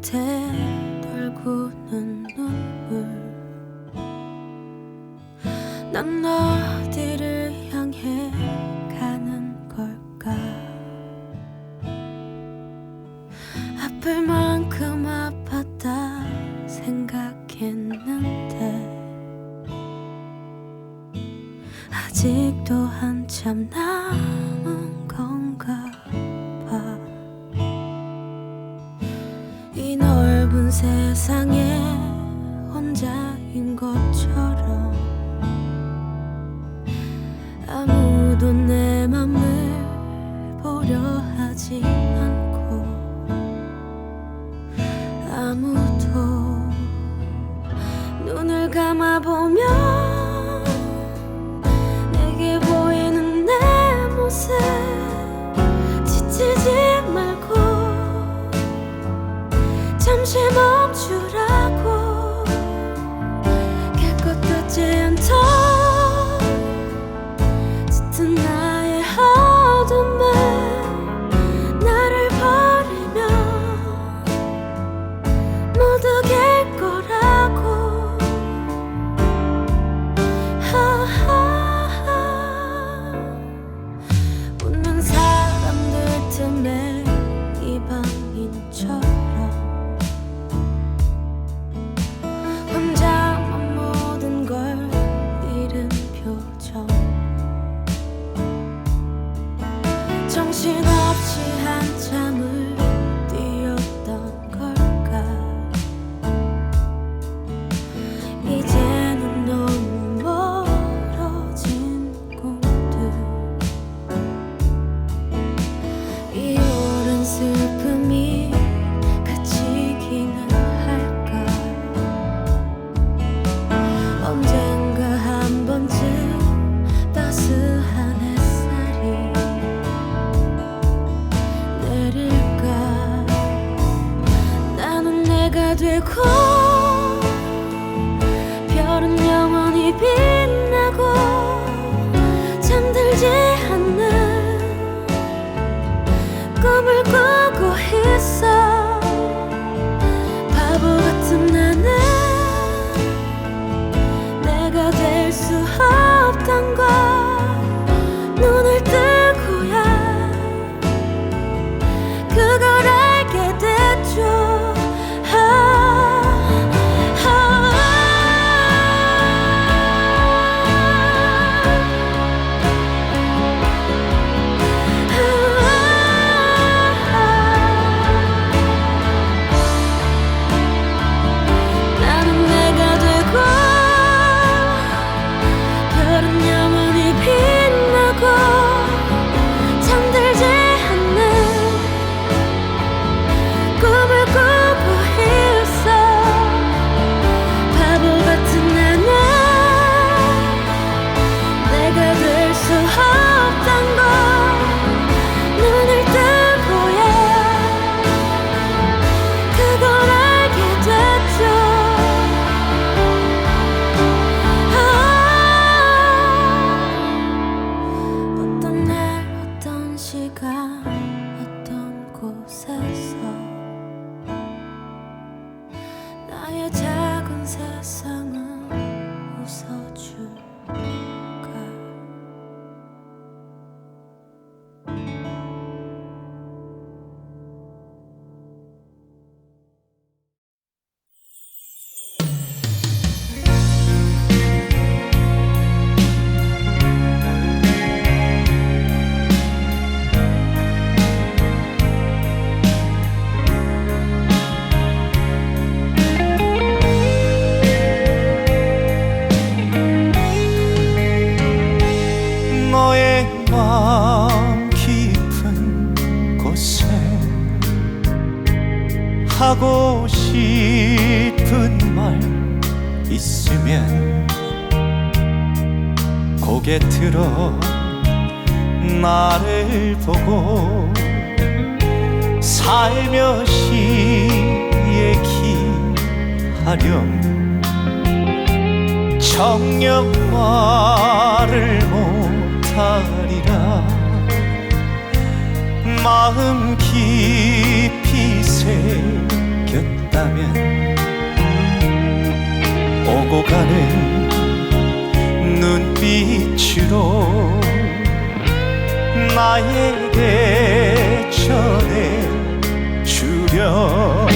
끝에 돌구는 눈물. 난 어디를 향해 가는 걸까? 아플 만큼 아팠다 생각했는데. 아직도 한참 남은 건 세상에 혼자인 것처럼 아무도 내 맘을 보려 하지 않고 아무도 눈을 감아보면 cold. 있으면 고개 들어 나를 보고 살며시 얘기하렴. 정녕 말을 못하리라. 마음 깊이 새겼다면 끌고 가는 눈빛으로 나에게 전해주려.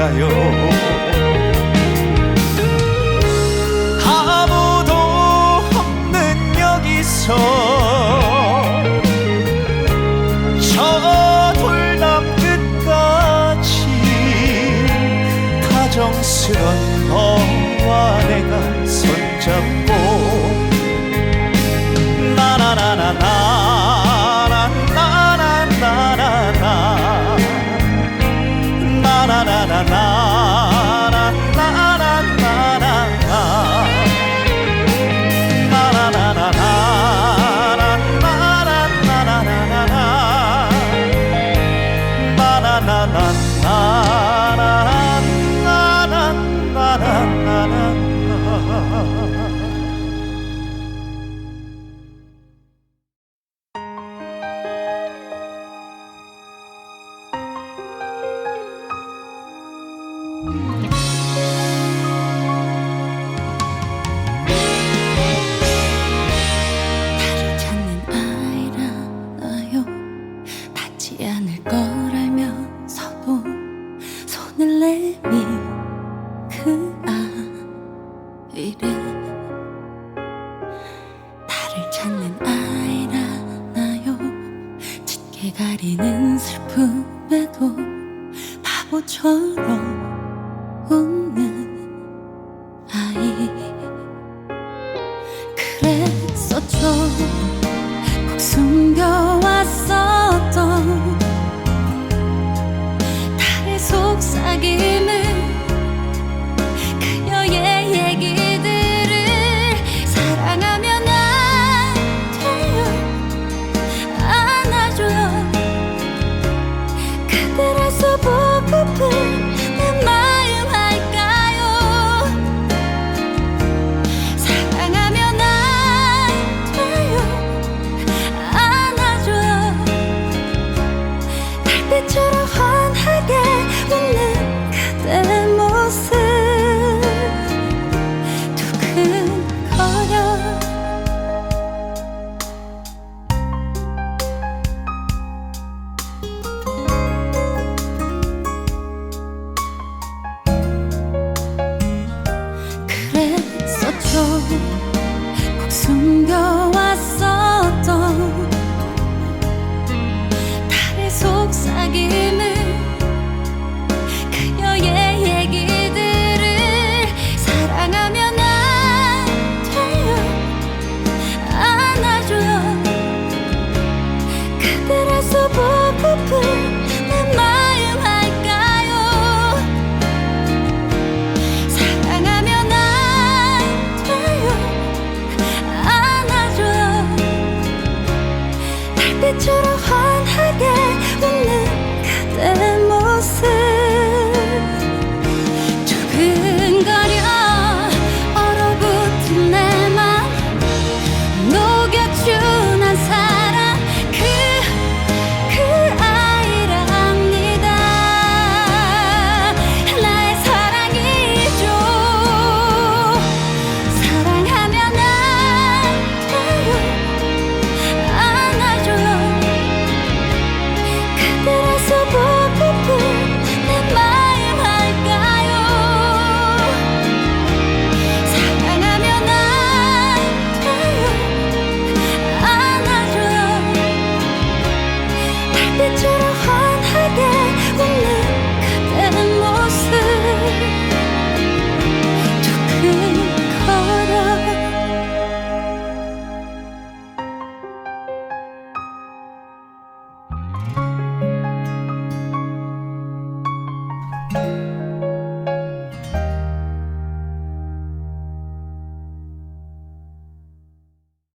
갈까요? 아무도 없는 여기서 저 돌담 끝까지 다정스런 너와 내가 손을 내민 그 아이를 나를 찾는 아이라나요? 짙게 가리는 슬픔에도 바보처럼 웃는 아이. 그랬었죠 꼭 숨겨